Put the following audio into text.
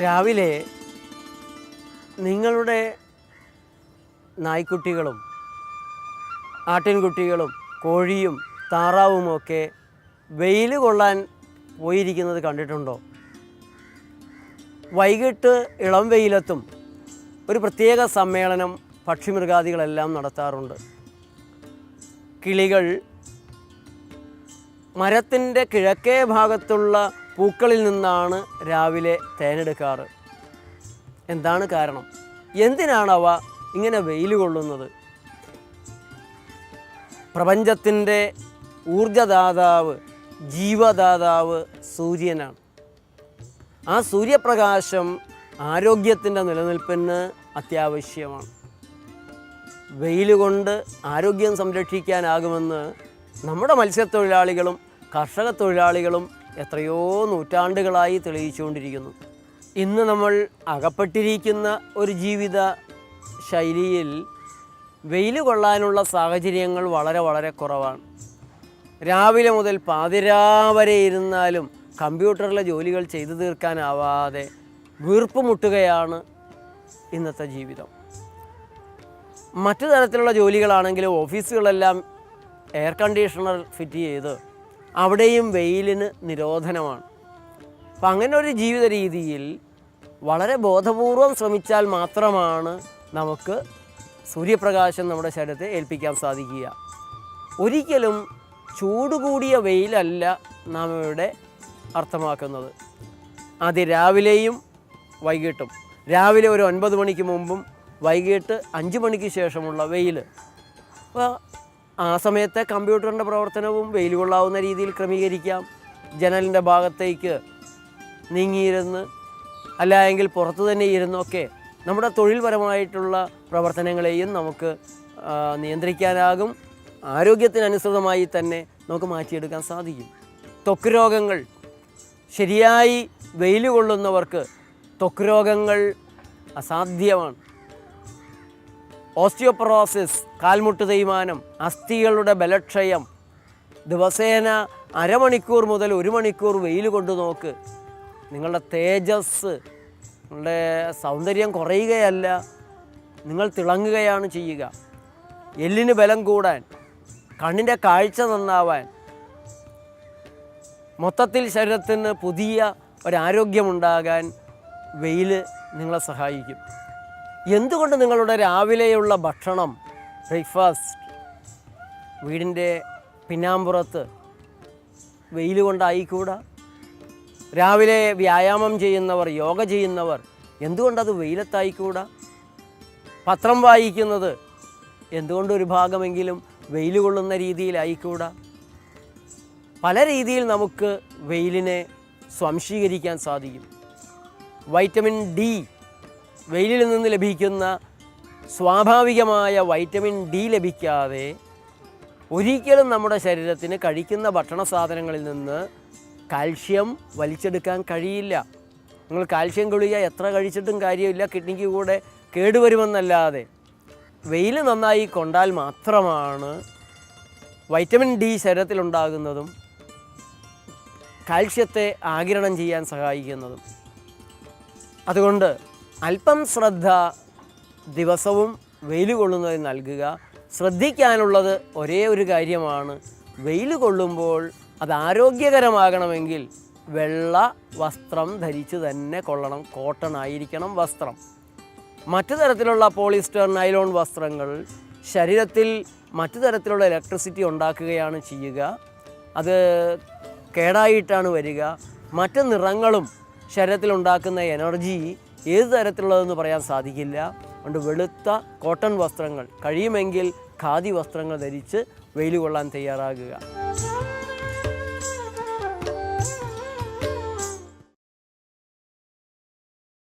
രാവിലെ നിങ്ങളുടെ നായ്ക്കുട്ടികളും ആട്ടിൻകുട്ടികളും കോഴിയും താറാവുമൊക്കെ വെയിൽ കൊള്ളാൻ പോയിരിക്കുന്നത് കണ്ടിട്ടുണ്ടോ? വൈകിട്ട് ഇളം വെയിലത്തും ഒരു പ്രത്യേക സമ്മേളനം പക്ഷിമൃഗാദികളെല്ലാം നടത്താറുണ്ട്. കിളികൾ മരത്തിന്റെ കിഴക്കേ ഭാഗത്തുള്ള പൂക്കളിൽ നിന്നാണ് രാവിലെ തേനെടുക്കാറ്. എന്താണ് കാരണം? എന്തിനാണ് അവ ഇങ്ങനെ വെയിൽ കൊള്ളുന്നത്? പ്രപഞ്ചത്തിന്റെ ഊർജദാതാവ് ജീവദാതാവ് സൂര്യനാണ്. ആ സൂര്യപ്രകാശം ആരോഗ്യത്തിന്റെ നിലനിൽപ്പിന് അത്യാവശ്യമാണ്. വെയിൽ കൊണ്ട് ആരോഗ്യം സംരക്ഷിക്കാനാകുമെന്ന് നമ്മുടെ മത്സ്യത്തൊഴിലാളികളും കർഷക തൊഴിലാളികളും എത്രയോ നൂറ്റാണ്ടുകളായി തെളിയിച്ചുകൊണ്ടിരിക്കുന്നു. ഇന്ന് നമ്മൾ അകപ്പെട്ടിരിക്കുന്ന ഒരു ജീവിത ശൈലിയിൽ വെയിൽ കൊള്ളാനുള്ള സാഹചര്യങ്ങൾ വളരെ വളരെ കുറവാണ്. രാവിലെ മുതൽ പാതിരാവരെ ഇരുന്നാലും കമ്പ്യൂട്ടറിലെ ജോലികൾ ചെയ്തു തീർക്കാനാവാതെ വീർപ്പ് മുട്ടുകയാണ് ഇന്നത്തെ ജീവിതം. മറ്റു തരത്തിലുള്ള ജോലികളാണെങ്കിലും ഓഫീസുകളെല്ലാം എയർ കണ്ടീഷണർ ഫിറ്റ് ചെയ്ത് അവിടെയും വെയിലിന് നിരോധനമാണ്. അപ്പം അങ്ങനെ ഒരു ജീവിത രീതിയിൽ വളരെ ബോധപൂർവം ശ്രമിച്ചാൽ മാത്രമാണ് നമുക്ക് സൂര്യപ്രകാശം നമ്മുടെ ശരീരത്തെ ഏൽപ്പിക്കാൻ സാധിക്കുക. ഒരിക്കലും ചൂട് കൂടിയ വെയിലല്ല നാം ഇവിടെ അർത്ഥമാക്കുന്നത്. അതിരാവിലെയും വൈകിട്ടും. രാവിലെ ഒരു ഒൻപത് മണിക്ക് മുമ്പും വൈകിട്ട് അഞ്ച് മണിക്ക് ശേഷമുള്ള വെയിൽ അപ്പോൾ ആ സമയത്തെ കമ്പ്യൂട്ടറിന്റെ പ്രവർത്തനവും വെയിൽ കൊള്ളാവുന്ന രീതിയിൽ ക്രമീകരിക്കാം. ജനലിന്റെ ഭാഗത്തേക്ക് നീങ്ങിയിരുന്ന് അല്ല എങ്കിൽ പുറത്തു തന്നെ ഇരുന്നൊക്കെ നമ്മുടെ തൊഴിൽപരമായിട്ടുള്ള പ്രവർത്തനങ്ങളെയും നമുക്ക് നിയന്ത്രിക്കാനാകും. ആരോഗ്യത്തിനനുസൃതമായി തന്നെ നമുക്ക് മാറ്റിയെടുക്കാൻ സാധിക്കും. ത്വക്ക് രോഗങ്ങൾ ശരിയായി വെയിൽ കൊള്ളുന്നവർക്ക് ത്വക്ക് രോഗങ്ങൾ അസാധ്യമാണ്. ഓസ്റ്റിയോപൊറോസിസ് കാൽമുട്ട് തേയ്മാനം അസ്ഥികളുടെ ബലക്ഷയം ദിവസേന അരമണിക്കൂർ മുതൽ ഒരു മണിക്കൂർ വെയിൽ കൊണ്ട് നോക്ക്. നിങ്ങളുടെ തേജസ് നിങ്ങളുടെ സൗന്ദര്യം കുറയുകയല്ല നിങ്ങൾ തിളങ്ങുകയാണ് ചെയ്യുക. എല്ലിന് ബലം കൂടാൻ കണ്ണിന്റെ കാഴ്ച നന്നാവാൻ മൊത്തത്തിൽ ശരീരത്തിന് പുതിയ ഒരാരോഗ്യമുണ്ടാകാൻ വെയിൽ നിങ്ങളെ സഹായിക്കും. എന്തുകൊണ്ട് നിങ്ങളുടെ രാവിലെയുള്ള ഭക്ഷണം ബ്രേക്ക്ഫാസ്റ്റ് വീടിന്റെ പിന്നാമ്പുറത്ത് വെയിൽ കൊണ്ടായിക്കൂടാ? രാവിലെ വ്യായാമം ചെയ്യുന്നവർ യോഗ ചെയ്യുന്നവർ എന്തുകൊണ്ടത് വെയിലത്തായിക്കൂടാ? പത്രം വായിക്കുന്നത് എന്തുകൊണ്ട് ഒരു ഭാഗമെങ്കിലും വെയിൽ കൊള്ളുന്ന രീതിയിലായിക്കൂടാ? പല രീതിയിൽ നമുക്ക് വെയിലിനെ സ്വാംശീകരിക്കാൻ സാധിക്കും. വൈറ്റമിൻ ഡി വെയിലിൽ നിന്ന് ലഭിക്കുന്ന സ്വാഭാവികമായ വൈറ്റമിൻ ഡി ലഭിക്കാതെ ഒരിക്കലും നമ്മുടെ ശരീരത്തിന് കഴിക്കുന്ന ഭക്ഷണ സാധനങ്ങളിൽ നിന്ന് കാൽഷ്യം വലിച്ചെടുക്കാൻ കഴിയില്ല. നിങ്ങൾ കാൽഷ്യം ഗുളിക എത്ര കഴിച്ചിട്ടും കാര്യമില്ല കിഡ്നിക്ക് കൂടെ കേടുവരുമെന്നല്ലാതെ. വെയിൽ നന്നായി കൊണ്ടാൽ മാത്രമാണ് വൈറ്റമിൻ ഡി ശരീരത്തിലുണ്ടാകുന്നതും കാൽഷ്യത്തെ ആകിരണം ചെയ്യാൻ സഹായിക്കുന്നതും. അതുകൊണ്ട് അല്പം ശ്രദ്ധ ദിവസവും വെയിൽ കൊള്ളുന്നതിന് നൽകുക. ശ്രദ്ധിക്കാനുള്ളത് ഒരേ ഒരു കാര്യമാണ്. വെയിൽ കൊള്ളുമ്പോൾ അത് ആരോഗ്യകരമാകണമെങ്കിൽ വെള്ള വസ്ത്രം ധരിച്ച് തന്നെ കൊള്ളണം. കോട്ടൺ ആയിരിക്കണം വസ്ത്രം. മറ്റു തരത്തിലുള്ള പോളിസ്റ്റർ നൈലോൺ വസ്ത്രങ്ങൾ ശരീരത്തിൽ മറ്റു തരത്തിലുള്ള ഇലക്ട്രിസിറ്റി ഉണ്ടാക്കുകയാണ് ചെയ്യുക. അത് കേടായിട്ടാണ് വരിക. മറ്റ് നിറങ്ങളും ശരീരത്തിൽ ഉണ്ടാക്കുന്ന എനർജി ഏത് തരത്തിലുള്ളതെന്ന് പറയാൻ സാധിക്കില്ല. അതുകൊണ്ട് വെളുത്ത കോട്ടൺ വസ്ത്രങ്ങൾ കഴിയുമെങ്കിൽ ഖാദി വസ്ത്രങ്ങൾ ധരിച്ച് വെയിൽ കൊള്ളാൻ തയ്യാറാകുക.